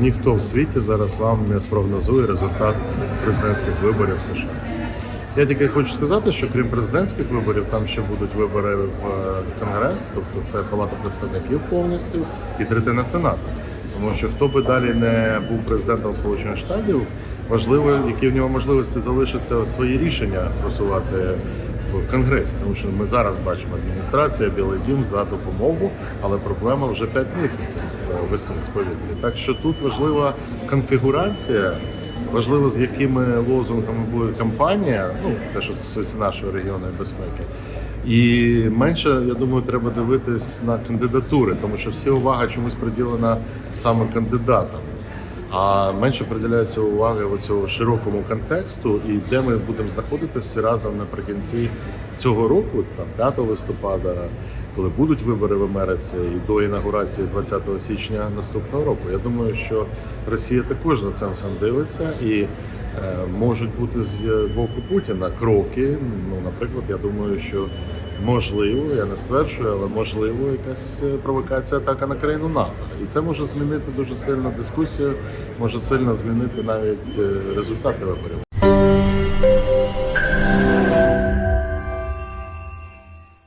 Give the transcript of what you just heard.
ніхто в світі зараз вам не спрогнозує результат президентських виборів в США. Я тільки хочу сказати, що крім президентських виборів, там ще будуть вибори в е, Конгрес, тобто це Палата представників повністю і третина Сенату. Тому що хто би далі не був президентом Сполучених Штатів, важливо, які в нього можливості залишаться свої рішення просувати в Конгресі. Тому що ми зараз бачимо адміністрація, Білий Дім за допомогу, але проблема вже 5 місяців висить в повітрі. Так що тут важлива конфігурація. Важливо, з якими лозунгами буде кампанія, ну те, що стосується нашої регіонної безпеки. І менше, я думаю, треба дивитись на кандидатури, тому що всі увага чомусь приділена саме кандидатам. А менше приділяється уваги цьому широкому контексту і де ми будемо знаходитися разом наприкінці цього року, там 5 листопада, коли будуть вибори в Америці, і до інаугурації 20 січня наступного року. Я думаю, що Росія також за цим всім дивиться і. е, Можуть бути з боку Путіна кроки. Ну, наприклад, я думаю, що можливо, я не стверджую, але можливо, якась е, провокація атака на країну НАТО. І це може змінити дуже сильно дискусію, може сильно змінити навіть е, результати виборів.